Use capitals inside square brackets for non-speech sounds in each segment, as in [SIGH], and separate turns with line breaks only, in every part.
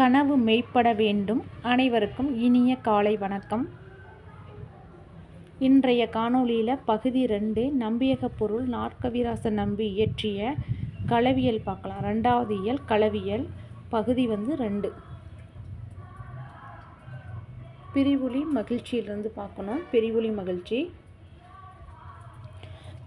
கனவு மெய்ப்பட வேண்டும். அனைவருக்கும் இனிய காலை வணக்கம். இன்றைய காணொளியில் பகுதி ரெண்டு நம்பியக பொருள் நாற்கவிராச நம்பி இயற்றிய களவியல் பார்க்கலாம். ரெண்டாவது இயல் களவியல் பகுதி வந்து ரெண்டு. பிரிவுளி மகிழ்ச்சியிலிருந்து பார்க்கணும். பிரிவுளி மகிழ்ச்சி.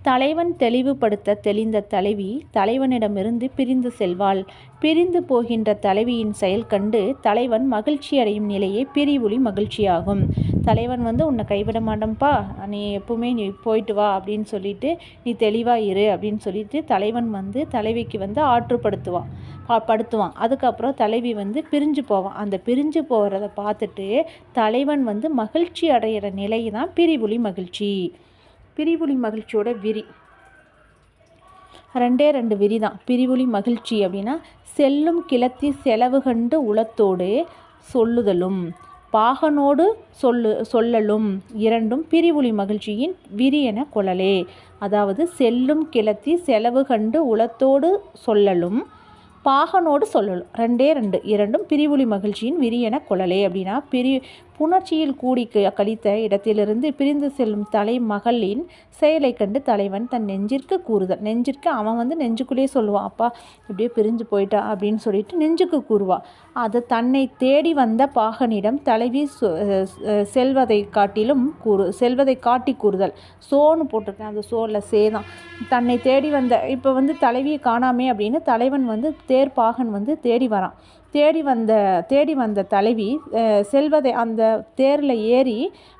தலைவன் தெளிவுபடுத்த தெளிந்த தலைவி தலைவனிடமிருந்து பிரிந்து செல்வாள். பிரிந்து போகின்ற தலைவியின் செயல் கண்டு தலைவன் மகிழ்ச்சியடையும் நிலையே பிரிவுளி மகிழ்ச்சியாகும். தலைவன் வந்து உன்னை கைவிட மாட்டோம்ப்பா நீ எப்பவுமே நீ போயிட்டு வா அப்படின்னு சொல்லிட்டு நீ தெளிவாக இரு அப்படின்னு சொல்லிட்டு தலைவன் வந்து தலைவிக்கு வந்து ஆற்றுப்படுத்துவான். படுத்துவான். அதுக்கப்புறம் தலைவி வந்து பிரிஞ்சு போவான். அந்த பிரிஞ்சு போகிறத பார்த்துட்டு தலைவன் வந்து மகிழ்ச்சி அடையிற நிலை தான் பிரிவுளி மகிழ்ச்சி. பிரிவுளி மகிழ்ச்சியோட விரி. ரெண்டே ரெண்டு விரி தான். பிரிவுளி மகிழ்ச்சி அப்படின்னா செல்லும் கிளத்தி செலவு கண்டு உளத்தோடு சொல்லுதலும் பாகனோடு சொல்லு சொல்லலும் இரண்டும் பிரிவுளி மகிழ்ச்சியின் விரி என கொள்ளலே. அதாவது செல்லும் கிளத்தி செலவு கண்டு உளத்தோடு சொல்லலும் பாகனோடு சொல்லலும். ரெண்டே ரெண்டு இரண்டும் பிரிவுளி மகிழ்ச்சியின் விரி என கொள்ளலே அப்படின்னா பிரி புணர்ச்சியில் கூடி க- கழித்த இடத்திலிருந்து பிரிந்து செல்லும் தலைமகளின் செயலை கண்டு தலைவன் தன் நெஞ்சிற்கு கூறுதல். நெஞ்சிற்கு அவன் வந்து நெஞ்சுக்குள்ளேயே சொல்லுவான் அப்பா இப்படியே பிரிஞ்சு போயிட்டா அப்படின்னு சொல்லிட்டு நெஞ்சுக்கு கூறுவான். அது தன்னை தேடி வந்த பாகனிடம் தலைவி செல்வதை காட்டிலும் கூறு செல்வதை காட்டி கூறுதல். சோன்னு போட்டிருக்கேன் அந்த சோல சேதான் தன்னை தேடி வந்த இப்போ வந்து தலைவியை காணாமே அப்படின்னு தலைவன் வந்து தேர் பாகன் வந்து தேடி வரான். தேடி வந்த தேடி வந்த தலைவி செல்வதை அந்த தேரில் ஏறி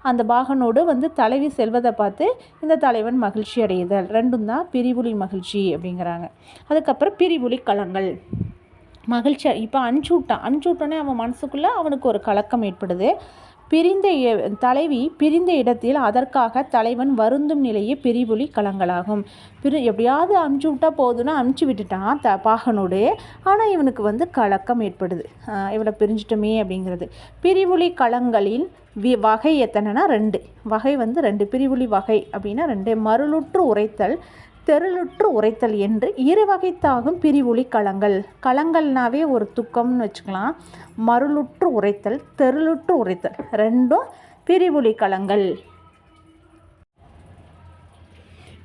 அந்த பாகனோடு வந்து தலைவி செல்வதை பார்த்து இந்த தலைவன் மகிழ்ச்சி அடையுதல் ரெண்டும் தான் பிரிவுளி மகிழ்ச்சி அப்படிங்கிறாங்க. அதுக்கப்புறம் பிரிவுளி களங்கள் மகிழ்ச்சி இப்போ அனுப்பிச்சி விட்டான் அனுப்பிச்சி விட்டோன்னே அவன் மனசுக்குள்ளே அவனுக்கு ஒரு கலக்கம் ஏற்படுது. பிரிந்த தலைவி பிரிந்த இடத்தில் அதற்காக தலைவன் வருந்தும் நிலையே பிரிவுலி களங்களாகும் பிரி எப்படியாவது அமுச்சு விட்டா போதும்னு அமுச்சு விட்டுட்டான் த பாகனோடு. ஆனால் இவனுக்கு வந்து கலக்கம் ஏற்படுது. இவளை பிரிஞ்சிட்டோமே அப்படிங்கிறது. பிரிவுலி களங்களில் வி வகை எத்தனைனா ரெண்டு. வகை வந்து ரெண்டு. பிரிவுலி வகை அப்படின்னா ரெண்டு. மருளுற்று உரைத்தல் தெருளுற்று உரைத்தல் என்று இரு வகைத்தாகும் பிரிவுளி களங்கள். களங்கள்னாவே ஒரு துக்கம்னு வச்சுக்கலாம். மருளுற்று உரைத்தல் தெருளுற்று உரைத்தல். ரெண்டும் பிரிவுளி களங்கள்.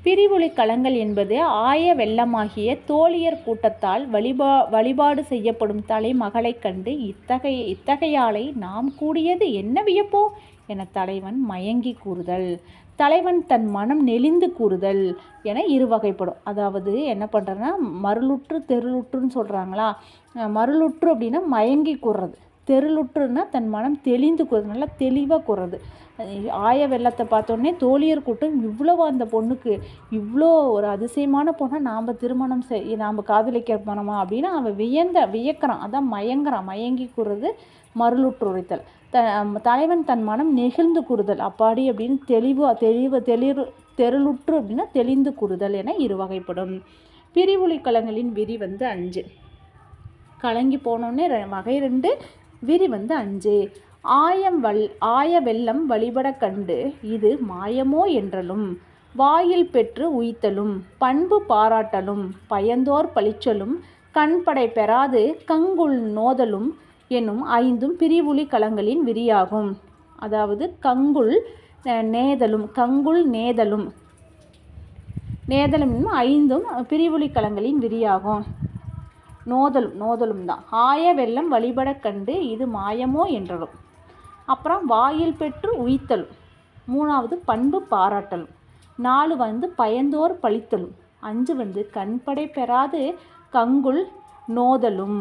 பிரிவுளி களங்கள் என்பது ஆய வெள்ளமாகிய தோழியர் கூட்டத்தால் வழிபா வழிபாடு செய்யப்படும் தலைமகளைக் கண்டு இத்தகைய இத்தகையாளை நாம் கூடியது என்ன வியப்போ? என தலைவன் மயங்கி கூறுதல். தலைவன் தன் மனம் நெளிந்து கூறுதல் என இரு வகைப்படும். அதாவது என்ன பண்ணுறதுன்னா மருளுற்று தெருளுற்றுன்னு சொல்கிறாங்களா மருளுற்று அப்படின்னா மயங்கி கூறுறது. தெருளுற்றுன்னா தன் மனம் தெளிந்து கூறுறது நல்லா தெளிவாக கூறுறது. ஆய வெள்ளத்தை பார்த்தோன்னே தோழியர் கூட்டம் இவ்வளோ அந்த பொண்ணுக்கு இவ்வளோ ஒரு அதிசயமான பொண்ணை நாம் திருமணம் செய் நாம் காதலிக்க போனோமா அப்படின்னு அவன் வியந்த வியக்கிறான். அதான் மயங்குறான். மயங்கி கூறுறது மருளுற்று உரைத்தல். த தலைவன் தன் மனம் நெகிழ்ந்து கூறுதல். அப்பாடி அப்படின்னு தெளிவு தெளிவு தெளிவு தெருளுற்று அப்படின்னா தெளிந்து கூறுதல் என இரு வகைப்படும் பிரிவுளி கலங்களின் விரி வந்து அஞ்சு. கலங்கி போனோடனே ரெ- வகை ரெண்டு விரி வந்து அஞ்சு. ஆயம் வல் ஆய வெள்ளம் வழிபட கண்டு இது மாயமோ என்றலும் வாயில் பெற்று உய்த்தலும் பண்பு பாராட்டலும் பயந்தோர் பழிச்சலும் கண்படை பெறாது கங்குள் நோதலும் என்னும் ஐந்தும் பிரிவுளி களங்களின் விரியாகும். அதாவது கங்குல் நேதலும் கங்குல் நேதலும். நேதலும் ஐந்தும் பிரிவுளி களங்களின் விரியாகும். நோதலும் நோதலும் தான். ஆய வெள்ளம் வழிபட கண்டு இது மாயமோ என்றலும் அப்புறம் வாயில் பெற்று உய்த்தலும். மூணாவது பண்பு பாராட்டலும். நாலு வந்து பயந்தோர் பழித்தலும். அஞ்சு வந்து கண்படை பெறாது கங்குல் நோதலும்.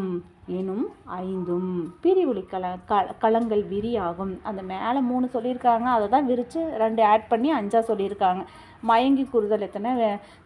எனும் ஐந்தும். பிரிவுளி கல க களங்கள் விரியாகும். அந்த மேலே மூணு சொல்லியிருக்காங்க. அதை தான் விரித்து ரெண்டு ஆட் பண்ணி அஞ்சா சொல்லியிருக்காங்க. மயங்கி கூறுதல் எத்தனை?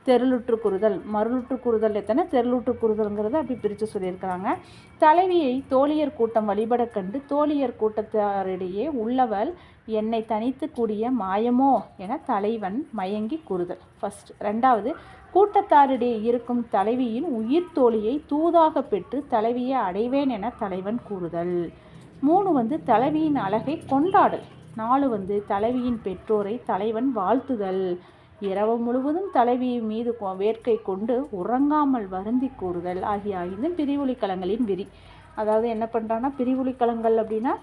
தெருளுற்று குறுதல். மருளுற்று குறுதல் எத்தனை? தெருளுற்று குறுதல்ங்கிறத அப்படி பிரித்து சொல்லியிருக்கிறாங்க தலைவியை தோழியர் கூட்டம் வழிபட கண்டு தோழியர் கூட்டத்தாரிடையே உள்ளவள் என்னை தனித்து கூடிய மாயமோ? என தலைவன் மயங்கி கூறுதல். ஃபஸ்ட் ரெண்டாவது கூட்டத்தாரிடையே இருக்கும் தலைவியின் உயிர் தோழியை தூதாக பெற்று தலைவியை அடைவேன் என தலைவன் கூறுதல். மூணு வந்து தலைவியின் அழகை கொண்டாடல். நாலு வந்து தலைவியின் பெற்றோரை தலைவன் வாழ்த்துதல். இரவு முழுவதும் தலைவி மீது கொ- கொண்டு உறங்காமல் வருந்தி கூறுதல். ஆகிய ஐந்து பிரிவொலி களங்களின் விரி. அதாவது என்ன பண்ணுறான்னா பிரிவுளி களங்கள் அப்படின்னா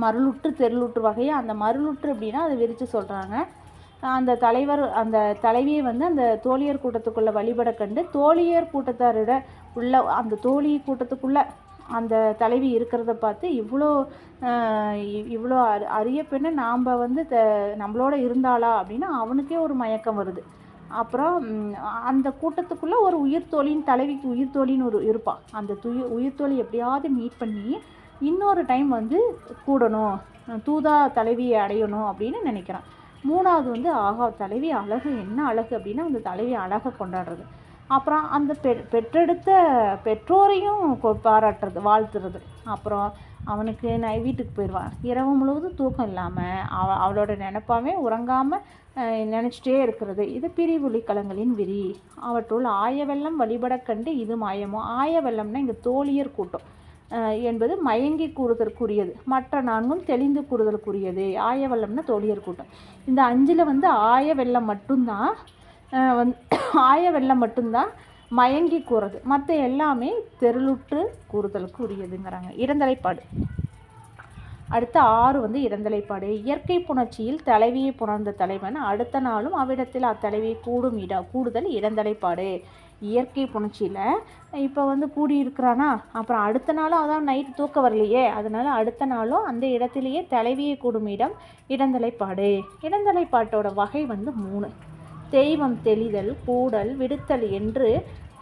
மருளுற்று தெருளுற்று வகையாக அந்த மருளுற்று அப்படின்னா அதை விரித்து சொல்கிறாங்க அந்த தலைவர் அந்த தலைவியை வந்து அந்த தோழியர் கூட்டத்துக்குள்ளே வழிபட கண்டு தோழியர் கூட்டத்தாரோட உள்ள அந்த தோழி கூட்டத்துக்குள்ளே அந்த தலைவி இருக்கிறத பார்த்து இவ்வளோ இவ்வளோ அரி அரிய பெண்ணை நாம் வந்து த நம்மளோட இருந்தாளா அப்படின்னா அவனுக்கே ஒரு மயக்கம் வருது. அப்புறம் அந்த கூட்டத்துக்குள்ளே ஒரு உயிர் தோழின் தலைவிக்கு உயிர் தோழின்னு ஒரு இருப்பான் அந்த துயி உயிர் தோழி எப்படியாவது மீட் பண்ணி இன்னொரு டைம் வந்து கூடணும் தூதா தலைவியை அடையணும் அப்படின்னு நினைக்கிறான். மூணாவது வந்து ஆகா தலைவி அழகு என்ன அழகு அப்படின்னா அந்த தலைவி அழகை கொண்டாடுறது. அப்புறம் அந்த பெ பெற்றெடுத்த பெற்றோரையும் கொ- பாராட்டுறது வாழ்த்துறது. அப்புறம் அவனுக்கு நான் வீட்டுக்கு போயிடுவான். இரவு முழுவதும் தூக்கம் இல்லாமல் அவ அவளோட நினப்பாவே உறங்காமல் நினச்சிட்டே இருக்கிறது. இது பிரிவுளிக்கலங்களின் விரி அவற்றுள் ஆய வெள்ளம் வழிபட கண்டு இது மாயமோ? ஆய வெள்ளம்னா இங்கே தோழியர் கூட்டம். என்பது மயங்கி கூறுதற்குரியது. மற்ற நான்கும் தெளிந்து கூறுதற்குரியது. ஆய வெள்ளம்னா தோழியர் கூட்டம். இந்த அஞ்சில் வந்து ஆய வெள்ளம் மட்டும்தான் வந் [COUGHS] ஆய வெள்ளம் மட்டும்தான் மயங்கி கூறுறது மற்ற எல்லாமே தெருளுற்று கூறுதலுக்கு உரியதுங்கிறாங்க இறந்தலைப்பாடு. அடுத்த ஆறு வந்து இறந்தலைப்பாடு. இயற்கை புணர்ச்சியில் தலைவியை புணர்ந்த தலைவன் அடுத்த நாளும் அவ்விடத்தில் அத்தலைவியை கூடும் இட கூடுதல் இறந்தலைப்பாடு. இயற்கை புணர்ச்சியில் இப்போ வந்து கூடி இருக்கிறானா அப்புறம் அடுத்த நாளும் அதான் நைட்டு தூக்கம் வரலையே. அதனால் அடுத்த நாளும் அந்த இடத்துலையே தலைவியை கூடும் இடம் இடந்தலைப்பாடு இடந்தலைப்பாட்டோட வகை வந்து மூணு. தெய்வம் தெளிதல் கூடல் விடுத்தல் என்று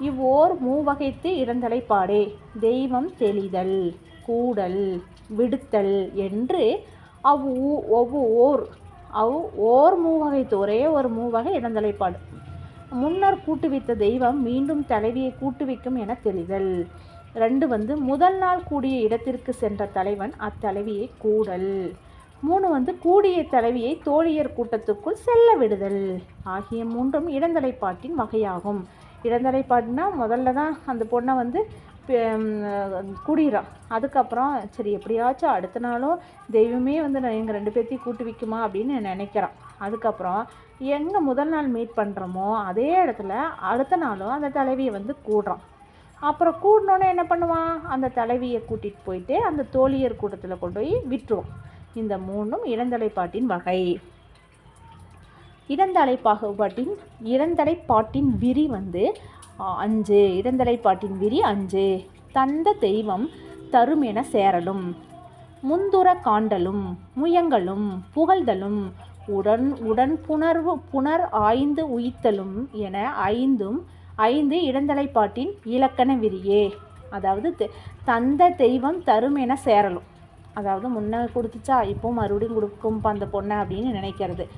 இவ்வோர் மூவகைத்து இடந்தலைப்பாடே தெய்வம் தெளிதல் கூடல் விடுத்தல் என்று அவ் ஒவ்வொரு அவ் ஓர் மூவகைத்து ஒரே ஒரு மூவகை இடந்தலைப்பாடு முன்னர் கூட்டுவித்த தெய்வம் மீண்டும் தலைவியை கூட்டுவிக்கும் என தெளிதல். ரெண்டு வந்து முதல் நாள் கூடிய இடத்திற்கு சென்ற தலைவன் அத்தலைவியை கூடல். மூணு வந்து கூடிய தலைவியை தோழியர் கூட்டத்துக்குள் செல்ல விடுதல். ஆகிய மூன்றும் இடந்தலைப்பாட்டின் வகையாகும். இடந்தலைப்பாட்டுனா முதல்ல தான் அந்த பொண்ணை வந்து கூடிறான் அதுக்கப்புறம் சரி எப்படியாச்சும் அடுத்த நாளும் தெய்வமே வந்து நான் எங்கள் ரெண்டு பேர்த்தையும் கூட்டு வைக்குமா அப்படின்னு நினைக்கிறான். அதுக்கப்புறம் எங்கே முதல் நாள் மீட் பண்ணுறோமோ அதே இடத்துல அடுத்த நாளும் அந்த தலைவியை வந்து கூடுறான் அப்புறம் கூடினோடனே என்ன பண்ணுவான்? அந்த தலைவியை கூட்டிகிட்டு போயிட்டு அந்த தோழியர் கூட்டத்தில் கொண்டு போய் விட்டுருவான் இந்த மூணும் இளந்தலைப்பாட்டின் வகை. இடந்தலை பாகுபாட்டின் இடந்தலைப்பாட்டின் விரி வந்து அஞ்சு. அஞ்சு இடந்தலைப்பாட்டின் விரி அஞ்சு. தந்த தெய்வம் தரும் என சேரலும். முந்துர காண்டலும் முயங்கலும் புகழ்தலும் உடன் உடன் புணர்வு புணர் ஆய்ந்து உயித்தலும் என ஐந்தும் ஐந்து இடந்தலைப்பாட்டின் இலக்கண விரியே. அதாவது தெ- தந்த தெய்வம் தரும் என சேரலும். அதாவது முன்ன கொடுத்துச்சா இப்போ மறுபடியும் கொடுக்கும் அந்த பொண்ணை அப்படின்னு நினைக்கிறது.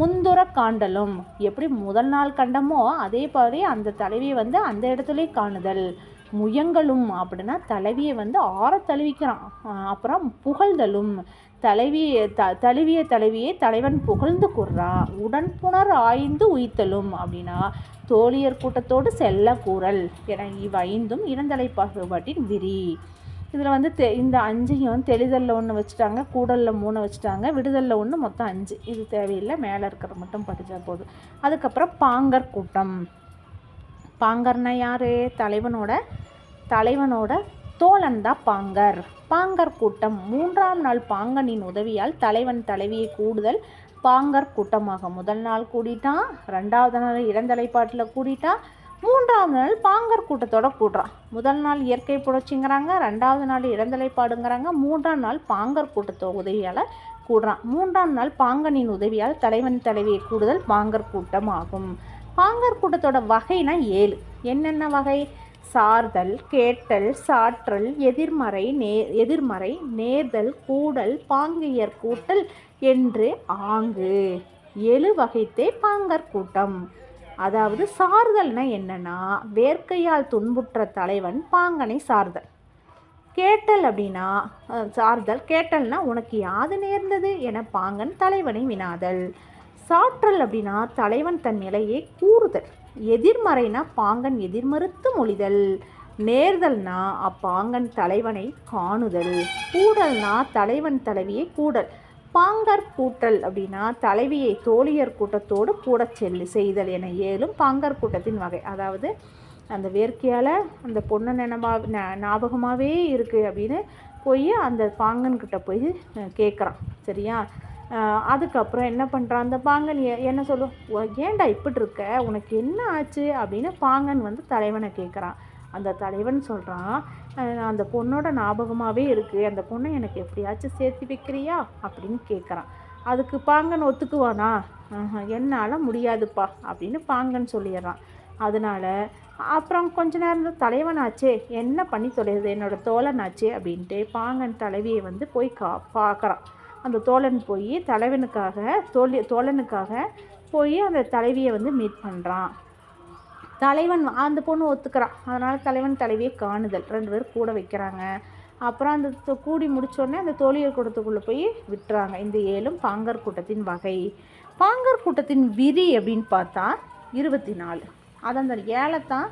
முந்துர காண்டலும். எப்படி முதல் நாள் கண்டமோ அதே மாதிரி அந்த தலைவியை வந்து அந்த இடத்துலயே காணுதல். முயங்கலும். அப்படின்னா தலைவியை வந்து ஆற தழுவிக்கிறான். அப்புறம் புகழ்தலும். தலைவிய த தழுவிய தலைவியை தலைவன் புகழ்ந்து கூறுறான் உடன்புணர் ஆய்ந்து உயித்தலும் அப்படின்னா தோழியர் கூட்டத்தோடு செல்ல கூறல் என இவ்வைந்தும் இளந்தலை பாகுபாட்டின் விரி. இதில் வந்து தெ இந்த அஞ்சையும் தெளிதலில் ஒன்று வச்சுட்டாங்க கூடலில் மூணு வச்சுட்டாங்க விடுதலில் ஒன்று மொத்தம் அஞ்சு. இது தேவையில்லை மேலே இருக்கிற மட்டும் படித்தா போதும். அதுக்கப்புறம் பாங்கர் கூட்டம். பாங்கர்னா யார்? தலைவனோட தலைவனோட தோழன் தான் பாங்கர். பாங்கர் கூட்டம் மூன்றாம் நாள் பாங்கனின் உதவியால் தலைவன் தலைவியை கூடுதல் பாங்கர் கூட்டமாக முதல் நாள் கூடிட்டான் ரெண்டாவது நாள் இளந்தலைப்பாட்டில் கூடிட்டான் மூன்றாவது நாள் பாங்கர் கூட்டத்தோட கூடுறான் முதல் நாள் இயற்கை புரட்சிங்கிறாங்க ரெண்டாவது நாள் இளந்தலைப்பாடுங்கிறாங்க மூன்றாம் நாள் பாங்கர் கூட்டத்தோட உதவியால் கூடுறான் மூன்றாம் நாள் பாங்கனின் உதவியால் தலைவன் தலைவியை கூடுதல் பாங்கர் கூட்டம் ஆகும். பாங்கர் கூட்டத்தோட வகைனா ஏழு. என்னென்ன வகை? சார்தல் கேட்டல் சாற்றல் எதிர்மறை நே எதிர்மறை நேர்தல் கூடல் பாங்கியர் கூட்டல் என்று ஆங்கு. எழு வகைத்தே பாங்கர் கூட்டம். அதாவது சார்தல்னா என்னன்னா வேர்க்கையால் துன்புற்ற தலைவன் பாங்கனை சார்தல். கேட்டல் அப்படின்னா சார்தல். கேட்டல்னா உனக்கு யாது நேர்ந்தது என பாங்கன் தலைவனை வினாதல். சாற்றல் அப்படின்னா தலைவன் தன் நிலையை கூறுதல். எதிர்மறைனா பாங்கன் எதிர்மறுத்து மொழிதல். நேர்தல்னா அப்பாங்கன் தலைவனை காணுதல். கூடல்னா தலைவன் தலைவியை கூடல். பாங்கர் கூட்டல் அப்படின்னா தலைவியை தோழியர் கூட்டத்தோடு கூடச் செல்லு செய்தல் என ஏழும் பாங்கர் கூட்டத்தின் வகை. அதாவது அந்த வேர்க்கையால் அந்த பொண்ணை நினமா ஞாபகமாகவே இருக்குது அப்படின்னு போய் அந்த பாங்கன்கிட்ட போய் கேட்குறான் சரியா? அதுக்கப்புறம் என்ன பண்ணுறான் அந்த பாங்கன் என்ன சொல்லும் ஏன்டா இப்படி இருக்க? உனக்கு என்ன ஆச்சு? அப்படின்னு பாங்கன் வந்து தலைவனை கேட்குறான் அந்த தலைவன் சொல்கிறான் அந்த பொண்ணோட ஞாபகமாகவே இருக்குது அந்த பொண்ணை எனக்கு எப்படியாச்சும் சேர்த்து வைக்கிறியா? அப்படின்னு கேட்குறான் அதுக்கு பாங்கன் ஒத்துக்குவானா? என்னால் முடியாதுப்பா அப்படின்னு பாங்கன் சொல்லிடுறான். அதனால் அப்புறம் கொஞ்ச நேரம் தலைவனாச்சே. என்ன பண்ணி தொலையுது என்னோடய தோழனாச்சே அப்படின்ட்டு பாங்கன் தலைவியை வந்து போய் கா பார்க்குறான் அந்த தோழன் போய் தலைவனுக்காக தோழி தோழனுக்காக போய் அந்த தலைவியை வந்து மீட் பண்ணுறான் தலைவன் அந்த பொண்ணு ஒத்துக்கிறான் அதனால் தலைவன் தலைவியை காணுதல். ரெண்டு பேர் கூட வைக்கிறாங்க. அப்புறம் அந்த கூடி முடித்தோடனே அந்த தோழியர் கூட்டத்துக்குள்ளே போய் விட்டுறாங்க. இந்த ஏழும் பாங்கர் கூட்டத்தின் வகை. பாங்கர் கூட்டத்தின் விதி அப்படின்னு பார்த்தா இருபத்தி நாலு. அது அந்த ஏழைத்தான்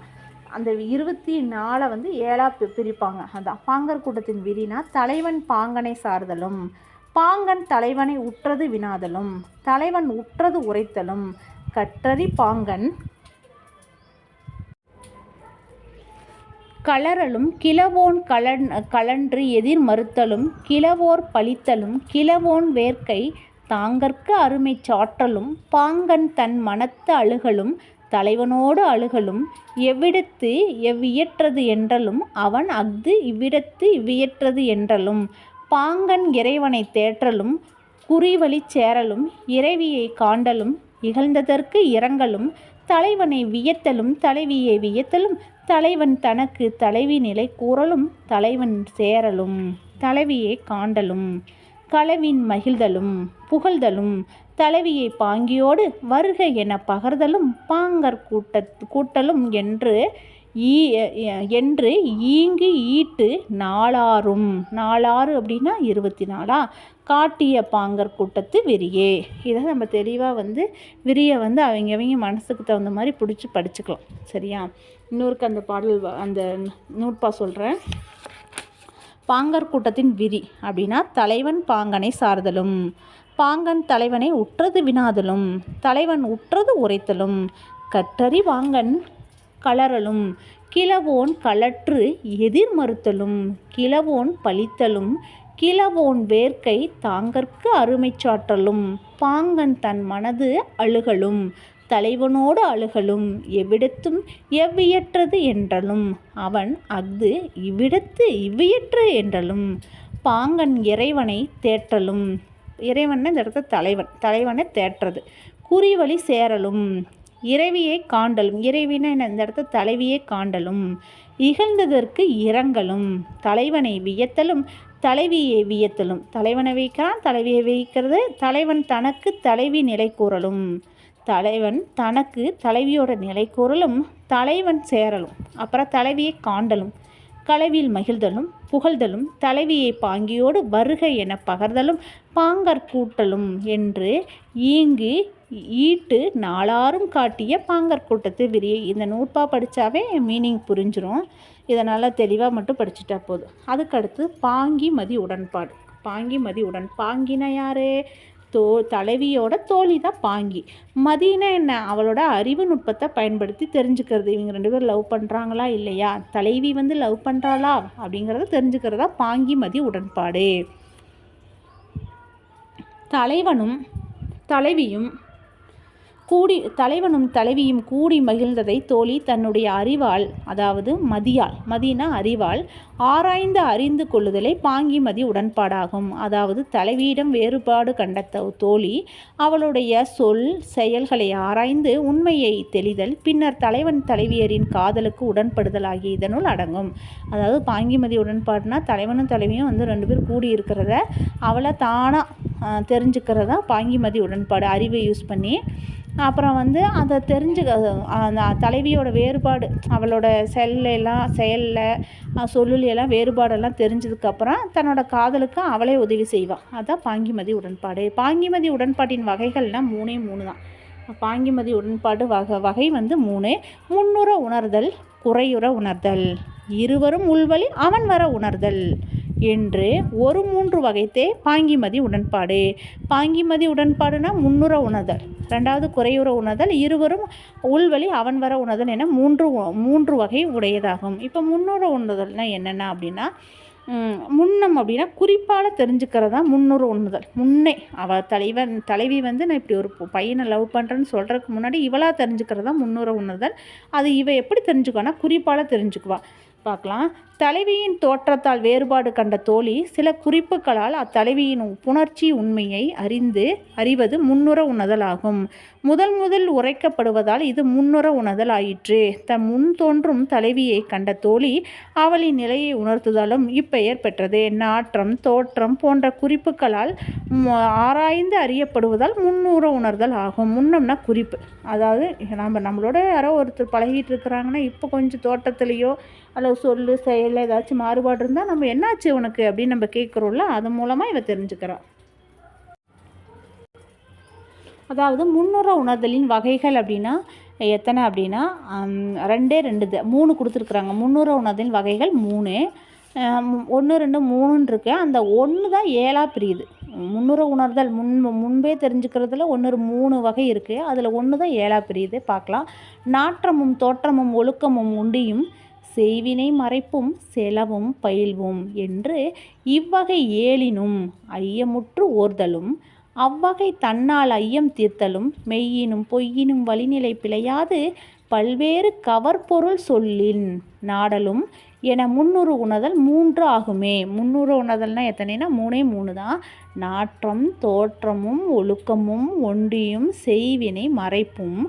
அந்த இருபத்தி நாலை வந்து ஏழாக பிரிப்பாங்க. அதான் பாங்கர் கூட்டத்தின் விதினா தலைவன் பாங்கனை சார்தலும். பாங்கன் தலைவனை உற்றது வினாதலும் தலைவன் உற்றது உரைத்தலும். கற்றறி பாங்கன். கலரலும் கிளவோன் கலன் கலன்று எதிர் மறுத்தலும் கிளவோர் பழித்தலும் கிளவோன் வேர்க்கை தாங்கற்கு அருமை சாற்றலும் பாங்கன் தன் மனத்து அழுகலும் தலைவனோடு அழுகலும் எவ்விடத்து எவ்வியற்றது என்றலும் அவன் அஃது இவ்விடத்து இவ்வியற்றது என்றலும். பாங்கன் இறைவனை தேற்றலும் குறிவழிச் சேரலும் இறைவியை காண்டலும் இகழ்ந்ததற்கு இரங்கலும் தலைவனை வியத்தலும் தலைவியை வியத்தலும் தலைவன் தனக்கு தலைவி நிலை கூறலும் தலைவன் சேரலும் தலைவியை காண்டலும் களவின் மகிழ்தலும் புகழ்தலும் தலைவியை பாங்கியோடு வருக என பகர்தலும் பாங்கர் கூட்ட கூட்டலும் என்று ஈ என்று ஈங்கு ஈட்டு நாளாறும். நாளாறு அப்படின்னா இருபத்தி நாலா காட்டிய பாங்கர் கூட்டத்து விரியே. இதை நம்ம தெளிவாக வந்து விரியை வந்து அவங்க அவங்க மனசுக்கு தகுந்த மாதிரி பிடிச்சி படிச்சுக்கலாம். சரியா? இன்னொருக்கு அந்த பாடல் அந்த நூற்பா சொல்கிறேன் பாங்கர் கூட்டத்தின் விரி அப்படின்னா தலைவன் பாங்கனை சார்தலும் பாங்கன் தலைவனை உற்றது வினாதலும் தலைவன் உற்றது உரைத்தலும் கற்றறி வாங்கன் கலறலும். கிழவோன் கழற்று எதிர் மறுத்தலும். கிழவோன் பழித்தலும். கிழவோன் வேர்க்கை தாங்கற்கு அருமை சாற்றலும். பாங்கன் தன் மனது அழுகலும். தலைவனோடு அழுகலும். எவ்விடத்தும் எவ்வியற்றது என்றலும். அவன் அஃது இவ்விடத்து இவ்வியற்று என்றலும். பாங்கன் இறைவனை தேற்றலும். இறைவன் இந்த இடத்துல தலைவன். தலைவனை தேற்றது. குறிவழி சேரலும். இறைவியை காண்டலும். இறைவினை இந்த இடத்த தலைவியை காண்டலும். இகழ்ந்ததற்கு இரங்கலும். தலைவனை வியத்தலும். தலைவியை வியத்தலும். தலைவனை வைக்கிறான் தலைவியை வைக்கிறது தலைவன் தனக்கு தலைவி நிலை கூறலும். தலைவன் தனக்கு தலைவியோட நிலை கூறலும். தலைவன் சேரலும். அப்புறம் தலைவியை காண்டலும். கலவியில் மகிழ்தலும் புகழ்தலும். தலைவியை பாங்கியோடு வருக என பகர்தலும். பாங்கற் கூட்டலும் என்று ஈங்கு ஈட்டு நாளாரும் காட்டிய பாங்கர் கூட்டத்து விரியை. இந்த நூற்பா படித்தாவே மீனிங் புரிஞ்சிடும் இதை நல்லா தெளிவாக மட்டும் படிச்சுட்டா போதும். அதுக்கடுத்து பாங்கி மதி உடன்பாடு. பாங்கி மதி உடன் பாங்கினா யார்? தோ தலைவியோட தோழி தான் பாங்கி. மதினா என்ன? அவளோட அறிவு நுட்பத்தை பயன்படுத்தி தெரிஞ்சுக்கிறது. இவங்க ரெண்டு பேரும் லவ் பண்ணுறாங்களா இல்லையா? தலைவி வந்து லவ் பண்ணுறாளா அப்படிங்கிறத தெரிஞ்சுக்கிறதா பாங்கி மதி உடன்பாடு. தலைவனும் தலைவியும் கூடி தலைவனும் தலைவியும் கூடி மகிழ்ந்ததை தோழி தன்னுடைய அறிவால் அதாவது மதியால் மதினா அறிவால் ஆராய்ந்து அறிந்து கொள்ளுதலை பாங்கி மதி உடன்பாடாகும். அதாவது தலைவியிடம் வேறுபாடு கண்ட தோழி அவளுடைய சொல் செயல்களை ஆராய்ந்து உண்மையை தெளிதல் பின்னர் தலைவன் தலைவியரின் காதலுக்கு உடன்படுதல் ஆகிய இதனுள் அடங்கும். அதாவது பாங்கிமதி உடன்பாடுனா தலைவனும் தலைவியும் வந்து ரெண்டு பேர் கூடி இருக்கிறத அவளை தானாக தெரிஞ்சுக்கிறதா பாங்கிமதி உடன்பாடு அறிவை யூஸ் பண்ணி அப்புறம் வந்து அதை தெரிஞ்சுக்க அந்த தலைவியோட வேறுபாடு அவளோட செல்லாம் செயலில் சொல்லுலையெல்லாம் வேறுபாடெல்லாம் தெரிஞ்சதுக்கப்புறம் தன்னோட காதலுக்கு அவளே உதவி செய்வாள் அதுதான் பாங்கிமதி உடன்பாடு. பாங்கிமதி உடன்பாட்டின் வகைகள்னால் மூணே மூணு தான். பாங்கிமதி உடன்பாடு வகை வகை வந்து மூணு. முன்னுற உணர்தல் குறையுற உணர்தல். இருவரும் உள்வழி அவன் வர உணர்தல். என்று ஒரு மூன்று வகைத்தே பாங்கிமதி உடன்பாடு. பாங்கிமதி உடன்பாடுனா முன்னுற உணர்தல். ரெண்டாவது குறையுற உணர்தல் இருவரும் உள்வழி அவன் வர உணர்தல் என மூன்று மூன்று வகை உடையதாகும். இப்போ முன்னுற உணர்தல்னா என்னென்ன அப்படின்னா முன்னம் அப்படின்னா குறிப்பால் தெரிஞ்சுக்கிறது தான் முன்னுறு உண்ணுதல் முன்னே அவள் தலைவன் தலைவி வந்து நான் இப்படி ஒரு பையனை லவ் பண்ணுறேன்னு சொல்கிறதுக்கு முன்னாடி இவளாக தெரிஞ்சுக்கிறது தான் முன்னுற உண்ணுதல் அது இவ எப்படி தெரிஞ்சுக்குவான்னா குறிப்பால் தெரிஞ்சுக்குவா. பார்க்கலாம். தலைவியின் தோற்றத்தால் வேறுபாடு கண்ட தோழி சில குறிப்புகளால் அத்தலைவியின் புணர்ச்சி உண்மையை அறிந்து அறிவது முன்னுற உணர்தல் ஆகும் முதல் முதல் உரைக்கப்படுவதால் இது முன்னுற உணர்தல் ஆயிற்று தன் முன் தோன்றும் தலைவியை கண்ட தோழி அவளின் நிலையை உணர்த்துதலும் இப்பெயர் பெற்றது. நாற்றம் தோற்றம் போன்ற குறிப்புகளால் ஆராய்ந்து அறியப்படுவதால் முன்னுற உணர்தல் ஆகும். முன்னம்னா குறிப்பு. அதாவது நம்ம நம்மளோட யாரோ ஒருத்தர் பழகிட்டு இருக்கிறாங்கன்னா இப்போ கொஞ்சம் தோட்டத்துலேயோ அல்லது சொல் செயல் ஏதாச்சும் மாறுபாடு இருந்தால் நம்ம என்னாச்சு உனக்கு அப்படின்னு நம்ம கேட்குறோம்ல அது மூலமாக இவ தெரிஞ்சுக்கிறான் அதாவது முன்னுற உணர்தலின் வகைகள் அப்படின்னா எத்தனை அப்படின்னா ரெண்டே ரெண்டு மூணு கொடுத்துருக்குறாங்க. முன்னுற உணர்தலின் வகைகள் மூணு. ஒன்று ரெண்டு மூணுன்னு இருக்கு. அந்த ஒன்று தான் ஏழாக பிரியுது. முன்னுற உணர்தல் முன் முன்பே தெரிஞ்சுக்கிறதுல ஒன்று மூணு வகை இருக்குது அதில் ஒன்று தான் ஏழாக பிரியுது. பார்க்கலாம். நாற்றமும் தோற்றமும் ஒழுக்கமும் உண்டியும் செய்வினை மறைப்பும் செலவும் பயில்வும் என்று இவ்வகை ஏழினும் ஐயமுற்று ஓர்தலும் அவ்வகை தன்னால் ஐயம் தீர்த்தலும் மெய்யினும் பொய்யினும் வழிநிலை பிழையாது பல்வேறு கவர்பொருள் சொல்லின் நாடலும் என முன்னுறு உணர்தல் மூன்று ஆகுமே. முன்னுறு உணதல்னால் எத்தனைனா? மூணே மூணு தான். நாற்றம் தோற்றமும் ஒழுக்கமும் ஒன்றியும் செய்வினை மறைப்பும்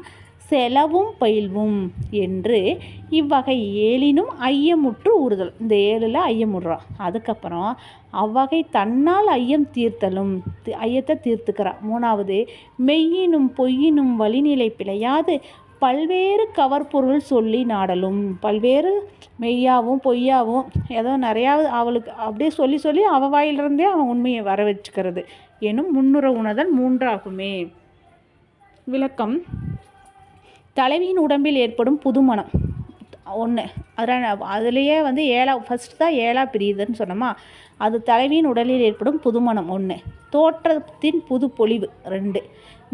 செலவும் பயில்வும் என்று இவ்வகை ஏழினும் ஐயமுற்று ஊறுதல். இந்த ஏழில் ஐயமுடுறா அதுக்கப்புறம் அவ்வகை தன்னால் ஐயம் தீர்த்தலும் தி- ஐயத்தை தீர்த்துக்கிறா. மூணாவது மெய்யினும் பொய்யினும் வழிநிலை பிழையாது. பல்வேறு கவர்பொருள் சொல்லி நாடலும். பல்வேறு மெய்யாவும் பொய்யாவும் ஏதோ நிறையா அவளுக்கு அப்படியே சொல்லி சொல்லி அவ வாயிலிருந்தே அவன் உண்மையை வர வச்சுக்கிறது எனும் முன்னுற உணர்தல் மூன்றாகுமே. விளக்கம். தலைவியின் உடம்பில் ஏற்படும் புதுமணம். ஒன்று அதில் அதுலேயே வந்து ஏழா ஃபஸ்ட் தான் ஏழா பிரியுதுன்னு சொன்னோமா? அது தலைவியின் உடலில் ஏற்படும் புதுமணம். ஒன்று தோற்றத்தின் புது பொலிவு. ரெண்டு.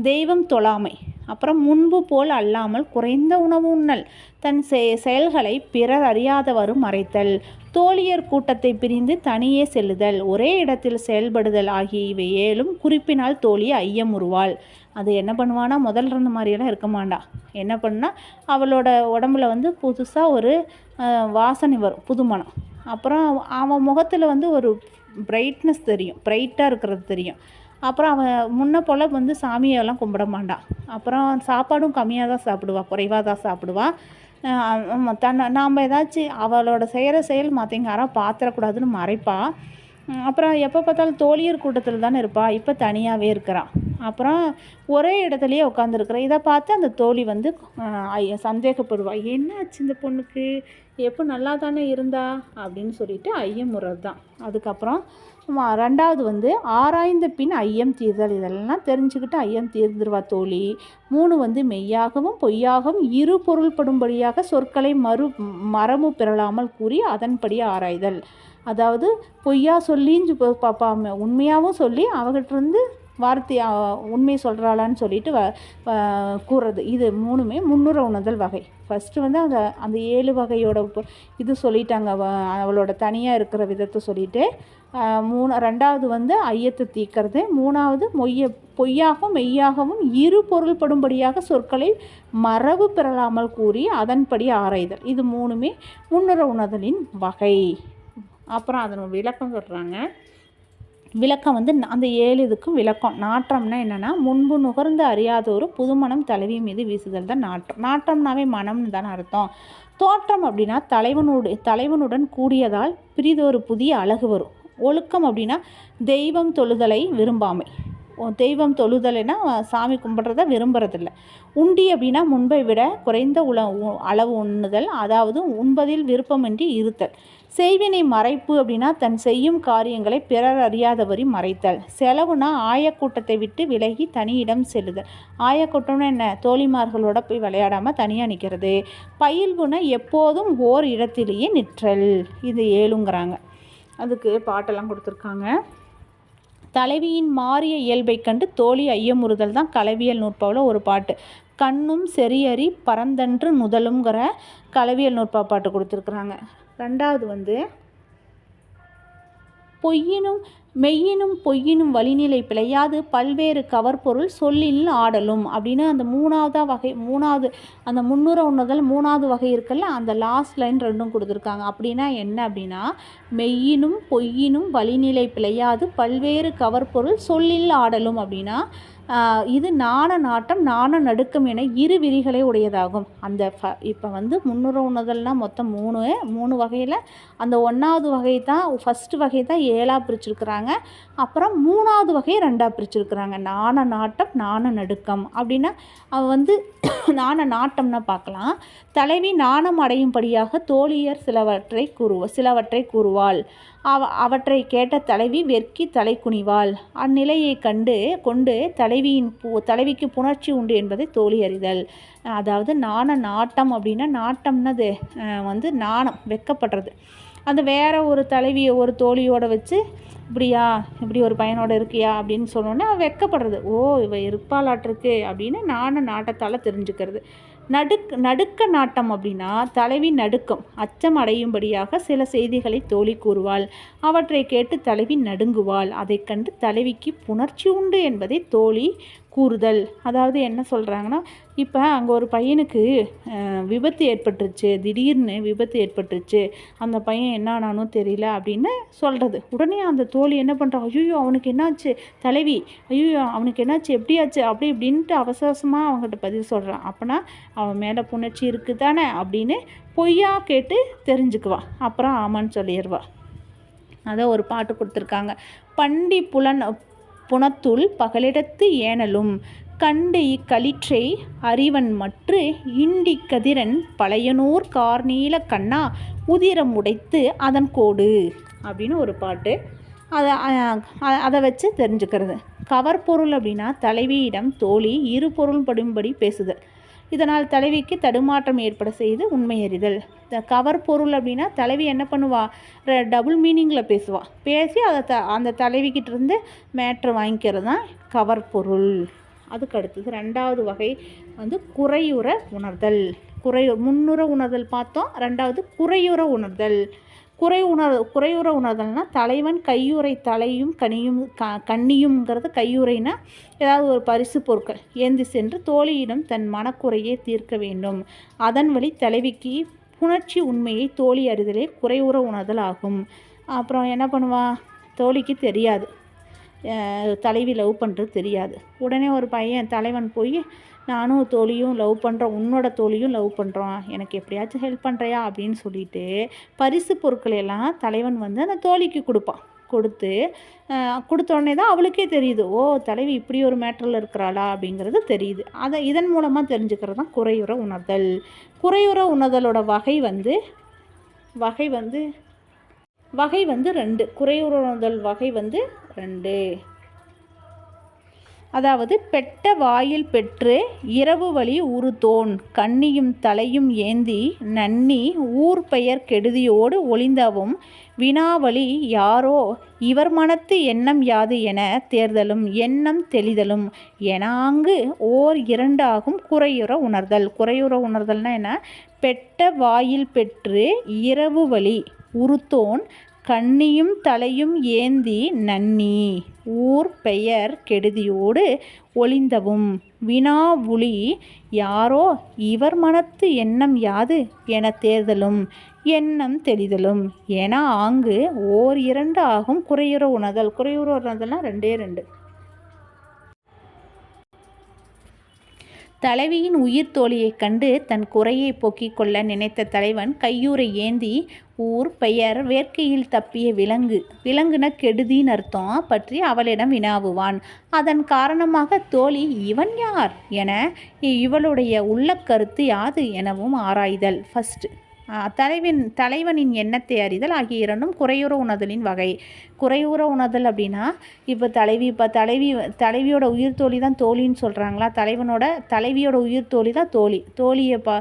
தெய்வம் தொழாமை. அப்புறம் முன்பு போல் அல்லாமல் குறைந்த உணவு உண்ணல். தன் செ செயல்களை பிறர் அறியாதவாறு மறைத்தல். தோழியர் கூட்டத்தை பிரிந்து தனியே செல்லுதல். ஒரே இடத்தில் செயல்படுதல் ஆகிய இவை ஏழும் குறிப்பினால் தோழி ஐயமுறுவாள். அது என்ன பண்ணுவானா முதல்ல இருந்த மாதிரியெல்லாம் இருக்க மாட்டா. என்ன பண்ணால் அவளோட உடம்புல வந்து புதுசாக ஒரு வாசனை வரும் புதுமணம். அப்புறம் அவன் முகத்தில் வந்து ஒரு பிரைட்னஸ் தெரியும் பிரைட்டாக இருக்கிறது தெரியும். அப்புறம் அவன் முன்ன போல் வந்து சாமியெல்லாம் கும்பிட மாட்டான் அப்புறம் சாப்பாடும் கம்மியாக தான் சாப்பிடுவாள் குறைவாக தான் சாப்பிடுவாள் தன்னை நாம் ஏதாச்சும் அவளோட செய்கிற செயல் மற்றவங்க யாராவது பார்த்துடக்கூடாதுன்னு மறைப்பாள் அப்புறம் எப்போ பார்த்தாலும் தோழியர் கூட்டத்தில் தானே இருப்பா. இப்போ தனியாகவே இருக்கிறான் அப்புறம் ஒரே இடத்துலையே உட்காந்துருக்குறேன் இதை பார்த்து அந்த தோழி வந்து ஐய- சந்தேகப்படுவா. என்னாச்சு இந்த பொண்ணுக்கு? எப்போ நல்லா தானே இருந்தா? அப்படின்னு சொல்லிட்டு ஐயம் முறது தான் அதுக்கப்புறம் ரெண்டாவது வந்து ஆராய்ந்த பின் ஐயம் தீர்தல். இதெல்லாம் தெரிஞ்சுக்கிட்டு ஐயம் தீர்ந்துருவா தோழி. மூணு வந்து மெய்யாகவும் பொய்யாகவும் இரு பொருள்படும்படியாக சொற்களை மறு மரமு பெறலாமல் கூறி அதன்படி ஆராய்தல். அதாவது பொய்யா சொல்லின்னு பாப்பா உண்மையாகவும் சொல்லி அவகிட்டருந்து வார்த்தை உண்மை சொல்கிறாளான்னு சொல்லிட்டு வ கூறுறது. இது மூணுமே முன்னுற உணர்தல் வகை. ஃபஸ்ட்டு வந்து அந்த அந்த ஏழு வகையோட இது சொல்லிட்டாங்க அவளோட தனியாக இருக்கிற விதத்தை சொல்லிட்டு மூணு ரெண்டாவது வந்து ஐயத்தை தீக்கிறது மூணாவது மொய்ய பொய்யாகவும் மெய்யாகவும் இரு பொருள்படும்படியாக சொற்களை மரபு பெறலாமல் கூறி அதன்படி ஆராய்தல். இது மூணுமே முன்னுற உணர்தலின் வகை. அப்புறம் அதனோட விளக்கம் சொல்கிறாங்க விளக்கம் வந்து அந்த ஏழு இதுக்கும் விளக்கம். நாற்றம்னா என்னென்னா முன்பு நுகர்ந்து அறியாத ஒரு புதுமணம் தலைவி மீது வீசுதல் தான் நாற்றம். நாற்றம்னாவே மனம்னு தானே அர்த்தம். தோற்றம் அப்படின்னா தலைவனோடு தலைவனுடன் கூடியதால் பிரிதொரு புதிய அழகு வரும். ஒழுக்கம் அப்படின்னா தெய்வம் தொழுதலை விரும்பாமை. ஓ, தெய்வம் தொழுதலைன்னா சாமி கும்பிட்றத விரும்புறதில்ல. உண்டி அப்படின்னா முன்பை விட குறைந்த உல உ- அளவு உண்ணுதல் அதாவது உண்பதில் விருப்பமின்றி இருத்தல். செய்வினை மறைப்பு அப்படின்னா தன் செய்யும் காரியங்களை பிறர் அறியாதவரி மறைத்தல். செலவுனா ஆயக்கூட்டத்தை விட்டு விலகி தனியிடம் செல்லுதல். ஆயக்கூட்டம்னு என்ன? தோழிமார்களோட போய் விளையாடாமல் தனியாக நிற்கிறது பயில்வுனா எப்போதும் ஓர் இடத்திலேயே நிற்றல். இது ஏழுங்கிறாங்க. அதுக்கு பாட்டெல்லாம் கொடுத்துருக்காங்க. தலைவியின் மாறிய இயல்பைக் கண்டு தோழி ஐயமுறுதல் தான் களவியல் நூற்பாவில் ஒரு பாட்டு. கண்ணும் செறியறி பரந்தன்று முதலுங்கிற களவியல் நூற்பா பாட்டு கொடுத்துருக்குறாங்க. ரெண்டாவது வந்து பொய்யினும் மெய்யினும் பொய்யினும் வழிநிலை பிழையாது பல்வேறு கவர்பொருள் சொல்லில் ஆடலும். அப்படின்னு அந்த மூணாவதாக வகை மூணாவது அந்த முன்னூறு உண்ணுதல் மூணாவது வகை இருக்குல்ல அந்த லாஸ்ட் லைன் ரெண்டும் கொடுத்துருக்காங்க. அப்படின்னா என்ன அப்படின்னா மெய்யினும் பொய்யினும் வழிநிலை பிழையாது பல்வேறு கவர்பொருள் சொல்லில் ஆடலும். அப்படின்னா இது நாண நாட்டம் நாண நடுக்கம் என இரு விரிகளை உடையதாகும். அந்த ஃப இப்போ வந்து முன்னுற உணதல்னால் மொத்தம் மூணு மூணு வகையில். அந்த ஒன்றாவது வகை தான் ஃபஸ்ட்டு வகை தான் ஏழாக பிரிச்சுருக்குறாங்க. அப்புறம் மூணாவது வகையை ரெண்டாக பிரிச்சிருக்கிறாங்க. நாண நாட்டம் நாண நடுக்கம் அப்படின்னா அவ வந்து [COUGHS] நாண நாட்டம்னா பார்க்கலாம் தலைவி நாணம் அடையும்படியாக தோழியர் சிலவற்றை கூறுவ சிலவற்றை கூறுவாள். அவ அவற்றை கேட்ட தலைவி வெற்கி தலை குனிவாள். அந்நிலையை கண்டு கொண்டு தலை தலைவியின் பு தலைவிக்கு புணர்ச்சி உண்டு என்பதை தோழி அறிதல். அதாவது நாண நாட்டம் அப்படின்னா நாட்டம்னது வந்து நாணம் வெக்கப்படுறது. அந்த வேற ஒரு தலைவியை ஒரு தோழியோட வச்சு இப்படியா இப்படி ஒரு பையனோட இருக்கியா அப்படின்னு சொன்னோன்னே வெக்கப்படுறது. ஓ இவ இருப்பாளாட்டிருக்கு அப்படின்னு நாண நாட்டத்தால் தெரிஞ்சுக்கிறது. நடுக் நடுக்க நாட்டம் அப்படின்னா தலைவி நடுக்கம். அச்சம் அடையும்படியாக சில செய்திகளை தோழி கூறுவாள். அவற்றை கேட்டு தலைவி நடுங்குவாள். அதை கண்டு தலைவிக்கு புணர்ச்சி உண்டு என்பதை தோழி கூறுதல். அதாவது என்ன சொல்கிறாங்கன்னா இப்போ அங்கே ஒரு பையனுக்கு விபத்து ஏற்பட்டுருச்சு. திடீர்னு விபத்து ஏற்பட்டுருச்சு. அந்த பையன் என்ன ஆனானோ தெரியல அப்படின்னு சொல்கிறது உடனே அந்த தோழி என்ன பண்ணுறா ஐயோ அவனுக்கு என்னாச்சு? தலைவி ஐயோ அவனுக்கு என்னாச்சு? எப்படியாச்சு? அப்படி இப்படின்ட்டு அவசரமாக அவங்ககிட்ட பதிவு சொல்கிறான் அப்போனா அவன் மேலே புணர்ச்சி இருக்குது தானே அப்படின்னு பொய்யா கேட்டு தெரிஞ்சுக்குவான் அப்புறம் ஆமான்னு சொல்லிடுவா அதை ஒரு பாட்டு கொடுத்துருக்காங்க. பண்டி புலன் புனத்துள் பகலிடத்து ஏனலும் கண்டு இக்களிற்றை அறிவன் மற்று இண்டி கதிரன் பழையனூர் கார்நீல கண்ணா உதிரம் உடைத்து அதன் கோடு அப்படின்னு ஒரு பாட்டு. அதை அதை வச்சு தெரிஞ்சுக்கிறது. கவர் பொருள் அப்படின்னா தலைவியிடம் தோழி இரு பொருள் படும்படி பேசுதல். இதனால் தலைவிக்கு தடுமாற்றம் ஏற்பட செய்து உண்மையறிதல். இந்த கவர் பொருள் அப்படின்னா தலைவி என்ன பண்ணுவா? டபுள் மீனிங்கில் பேசுவாள் பேசி அதை த அந்த தலைவிக்கிட்ட இருந்து மேட்ரு வாங்கிக்கிறது தான் கவர் பொருள். அதுக்கு அடுத்தது ரெண்டாவது வகை வந்து குறையுற உணர்தல். குறை முன்னுற உணர்தல் பார்த்தோம். ரெண்டாவது குறையுற உணர்தல். குறை உணர் குறையுற உணர்தல்னால் தலைவன் கையுறை தலையும் கனியும் க கண்ணியுங்கிறது கையுறைனா ஏதாவது ஒரு பரிசு பொருட்கள். ஏந்தி சென்று தோழியிடம் தன் மனக்குறையை தீர்க்க வேண்டும். அதன் வழி தலைவிக்கு புணர்ச்சி உண்மையை தோழி அறிதலே குறையுற உணர்தல் ஆகும். அப்புறம் என்ன பண்ணுவா? தோழிக்கு தெரியாது. தலைவி லவ் பண்ணுறது தெரியாது. உடனே ஒரு பையன் தலைவன் போய் நானும் தோழியும் லவ் பண்ணுறோம் உன்னோட தோழியும் லவ் பண்ணுறோம் எனக்கு எப்படியாச்சும் ஹெல்ப் பண்ணுறியா அப்படின்னு சொல்லிட்டு பரிசு பொருட்களை எல்லாம் தலைவன் வந்து அந்த தோழிக்கு கொடுப்பான். கொடுத்து கொடுத்தோடனே தான் அவளுக்கே தெரியுது. ஓ தலைவி இப்படி ஒரு மேட்டரில் இருக்கிறாளா? அப்படிங்கிறது தெரியுது. அதை இதன் மூலமாக தெரிஞ்சுக்கிறது தான் குறையுற உணர்தல். குறையுற உணர்தலோட வகை வந்து வகை வந்து வகை வந்து ரெண்டு. குறையுற உணர்தல் வகை வந்து ரெண்டு. அதாவது பெட்ட வாயில் பெற்று இரவு வழி உருத்தோன் கண்ணியும் தலையும் ஏந்தி நன்னி ஊர் பெயர் கெடுதியோடு ஒளிந்தவும் வினாவளி யாரோ இவர் மனத்து எண்ணம் யாது என தேர்தலும் எண்ணம் தெளிதலும் எனாங்கு ஓர் இரண்டாகும் குறையுற உணர்தல். குறையுற உணர்தல்னா என்ன? பெட்ட வாயில் பெற்று இரவு வழி உருத்தோன் கண்ணியும் தலையும் ஏந்தி நன்னி. ஊர் பெயர் கெடுதியோடு ஒளிந்தவும். வினாவுளி யாரோ இவர் மனத்து எண்ணம் யாது என தேர்தலும் எண்ணம் தெளிதலும். என ஆங்கு ஓர் இரண்டு ஆகும். குறையுற உணர்தல் குறையுற உணர்தல்னால் ரெண்டே ரெண்டு. தலைவியின் உயிர் தோழியைக் கண்டு தன் குறையை போக்கிக் கொள்ள நினைத்த தலைவன் கையூரை ஏந்தி ஊர் பெயர் வேர்க்கையில் தப்பிய விலங்கு. விலங்குன கெடுதின்னு அர்த்தம் பற்றி அவளிடம் வினாவுவான். அதன் காரணமாக தோழி இவன் யார்? என இவளுடைய உள்ள கருத்து யாது? எனவும் ஆராய்தல். ஃபஸ்ட்டு தலைவன் தலைவனின் எண்ணத்தை அறிதல் ஆகிய இரண்டும் குறையுற உணர்தலின் வகை. குறையுற உணர்தல் அப்படின்னா இப்போ தலைவி இப்போ தலைவி தலைவியோட உயிர் தோழி தான் தோழின்னு சொல்கிறாங்களா தலைவனோட தலைவியோட உயிர் தோழி தான் தோழி. தோழியை பா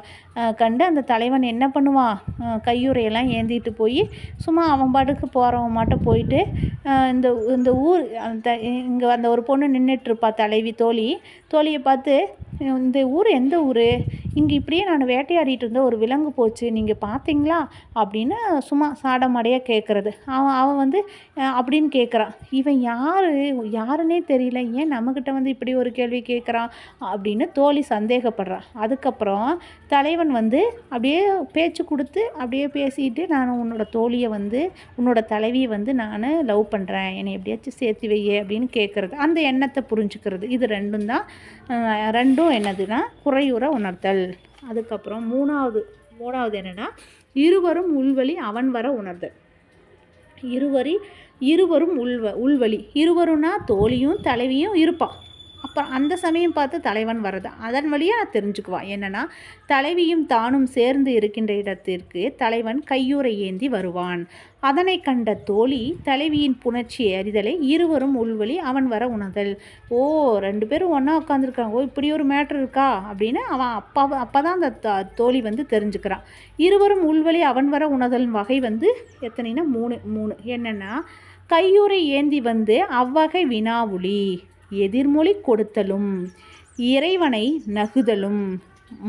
கண்டு அந்த தலைவன் என்ன பண்ணுவான் கையுறையெல்லாம் ஏந்திட்டு போய் சும்மா அவன் பாட்டுக்கு போகிறவன் மாட்ட போயிட்டு இந்த இந்த ஊர் அந்த இங்கே அந்த ஒரு பொண்ணு நின்றுட்டுருப்பா தலைவி தோழி. தோழியை பார்த்து இந்த ஊர் எந்த ஊர்? இங்கே இப்படியே நான் வேட்டையாடிட்டு இருந்த ஒரு விலங்கு போச்சு நீங்கள் பார்த்தீங்களா அப்படின்னு சும்மா சாடமாடையாக கேட்குறது அவன் அவன் வந்து அப்படின்னு கேட்குறான் இவன் யார்? யாருன்னே தெரியல. ஏன் நம்மக்கிட்ட வந்து இப்படி ஒரு கேள்வி கேட்குறான் அப்படின்னு தோழி சந்தேகப்படுறான் அதுக்கப்புறம் தலைவன் வந்து அப்படியே பேச்சு கொடுத்து அப்படியே பேசிட்டு நான் உன்னோட தோழியை வந்து உன்னோட தலைவியை வந்து நான் லவ் பண்ணுறேன் என்னை எப்படியாச்சும் சேர்த்து வையே அப்படின்னு கேட்குறது அந்த எண்ணத்தை புரிஞ்சுக்கிறது. இது ரெண்டும் தான் ரெண்டும் என்னதுன்னா குறையுற உணர்த்தல். அதுக்கப்புறம் மூணாவது மூணாவது என்னென்னா இருவரும் உள்வழி அவன் வர உணர்தல். இருவரி இருவரும் உள்வ உள்வழி இருவரும்னா தோழியும் தலைவியும் இருப்பான். அப்புறம் அந்த சமயம் பார்த்து தலைவன் வர்றது. அதன் வழியாக நான் தெரிஞ்சுக்குவான் என்னென்னா தலைவியும் தானும் சேர்ந்து இருக்கின்ற இடத்திற்கு தலைவன் கையூரை ஏந்தி வருவான். அதனை கண்ட தோழி தலைவியின் புணர்ச்சி அறிதலை இருவரும் உள்வழி அவன் வர உணர்தல். ஓ ரெண்டு பேரும் ஒன்றா உட்காந்துருக்காங்க ஓ இப்படி ஒரு மேட்ரு இருக்கா? அப்படின்னு அவன் அப்பா அப்போ தான் அந்த தோழி வந்து தெரிஞ்சுக்கிறான் இருவரும் உள்வழி அவன் வர உணர்தல் வகை வந்து எத்தனைனா மூணு மூணு. என்னென்னா கையூரை ஏந்தி வந்து அவ்வகை வினாவுளி எதிர்மொழி கொடுத்தலும் இறைவனை நகுதலும்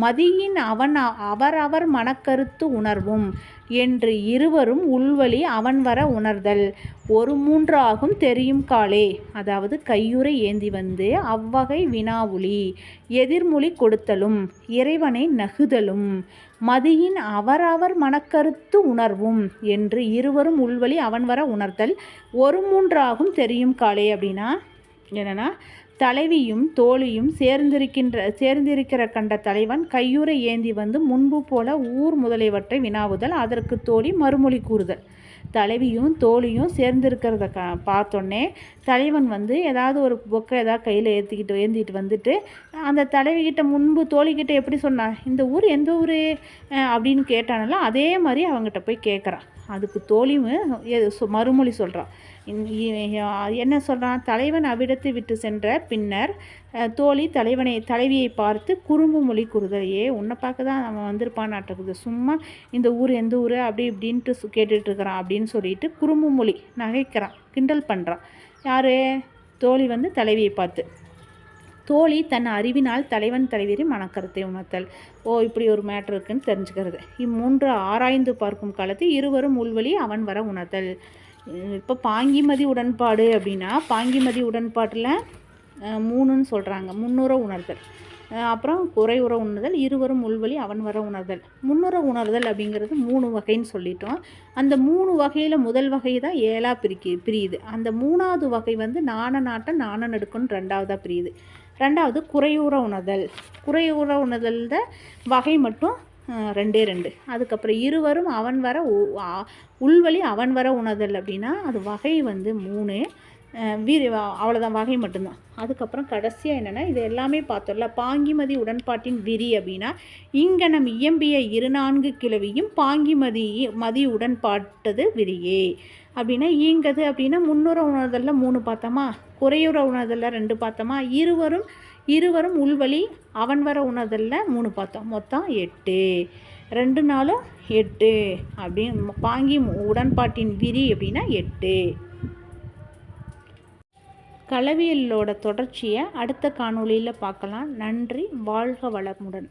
மதியின் அவன் அவரவர் மனக்கருத்து உணர்வும் என்று இருவரும் உள்வழி அவன் வர உணர்தல். ஒரு மூன்றாகும் தெரியும் காலே. அதாவது கையுறை ஏந்தி வந்து அவ்வகை வினாவுளி எதிர்மொழி கொடுத்தலும் இறைவனை நகுதலும் மதியின் அவரவர் மனக்கருத்து உணர்வும் என்று இருவரும் உள்வழி அவன் வர உணர்தல். ஒரு மூன்றாகும் தெரியும் காலே அப்படின்னா என்னென்னா தலைவியும் தோழியும் சேர்ந்திருக்கின்ற சேர்ந்திருக்கிற கண்ட தலைவன் கையுறை ஏந்தி வந்து முன்பு போல ஊர் முதலியவற்றை வினாவுதல் அதற்கு தோழி மறுமொழி கூறுதல். தலைவியும் தோழியும் சேர்ந்திருக்கிறத க பார்த்தோன்னே தலைவன் வந்து ஏதாவது ஒரு பொக்கை ஏதாவது கையில் ஏற்றிக்கிட்டு ஏந்திக்கிட்டு வந்துட்டு அந்த தலைவிக்கிட்ட முன்பு தோழிக்கிட்ட எப்படி சொன்னான் இந்த ஊர் எந்த ஊர்? அப்படின்னு கேட்டானல அதே மாதிரி அவங்ககிட்ட போய் கேட்குறான் அதுக்கு தோழியும் மறுமொழி சொல்கிறான் என்ன சொல்கிறான் தலைவன் அவ்விடத்தை விட்டு சென்ற பின்னர் தோழி தலைவனை தலைவியை பார்த்து குறும்பு மொழி குறுதலையே உன்னை பார்க்க தான் அவன் வந்திருப்பான் வந்திருப்பான்னாட்டுக்குது சும்மா இந்த ஊர் எந்த ஊர்? அப்படி இப்படின்ட்டு கேட்டுட்டு இருக்கிறான் அப்படின்னு சொல்லிட்டு குறும்பு மொழி நகைக்கிறான் கிண்டல் பண்ணுறான் யார்? தோழி வந்து தலைவியை பார்த்து. தோழி தன் அறிவினால் தலைவன் தலைவரி மனக்கருத்தை உணர்த்தல். ஓ இப்படி ஒரு மேட்ரு இருக்குன்னு தெரிஞ்சுக்கிறது. இம்மூன்று ஆராய்ந்து பார்க்கும் காலத்தில் இருவரும் உள்வழி அவன் வர உணர்த்தல். இப்போ பாங்கிமதி உடன்பாடு அப்படின்னா பாங்கிமதி உடன்பாட்டில் மூணுன்னு சொல்கிறாங்க முன்னுற உணர்தல். அப்புறம் குறையுற உணர்தல் இருவரும் உள்வழி அவன் வர உணர்தல். முன்னுற உணர்தல் அப்படிங்கிறது மூணு வகைன்னு சொல்லிட்டோம். அந்த மூணு வகையில் முதல் வகை தான் ஏழா பிரிக்கி பிரியுது. அந்த மூணாவது வகை வந்து நாண நாட்டம் நாண நடுக்குன்னு ரெண்டாவதாக பிரியுது. ரெண்டாவது குறையுற உணர்தல். குறையுற உணர்தல் வகை மட்டும் ரெண்டே ரெண்டு. அதுக்கப்புறம் இருவரும் அவன் வர உள்வழி அவன் வர உணர்தல் அப்படின்னா அது வகை வந்து மூணு. வீர அவ்வளோதான் வகை மட்டும்தான். அதுக்கப்புறம் கடைசியாக என்னென்னா இது எல்லாமே பார்த்தோம்ல பாங்கிமதி உடன்பாட்டின் விரி அப்படின்னா இங்கனம் இயம்பிய இரு நான்கு கிழவியும் பாங்கிமதி மதி உடன்பாட்டது விரியே. அப்படின்னா ஈங்கது அப்படின்னா முன்னுற உணர்தலில் மூணு பார்த்தோமா குறையுற உணர்தலில் ரெண்டு பார்த்தோமா இருவரும் இருவரும் உள்வழி அவன் வர உணர்தலில் மூணு பார்த்தோம். மொத்தம் எட்டு. ரெண்டு நாளும் எட்டு. அப்படின்னு பாங்கி உடன்பாட்டின் விரி அப்படின்னா எட்டு. கலவியலோட தொடர்ச்சியை அடுத்த காணொளியில் பார்க்கலாம். நன்றி வாழ்க வளமுடன்.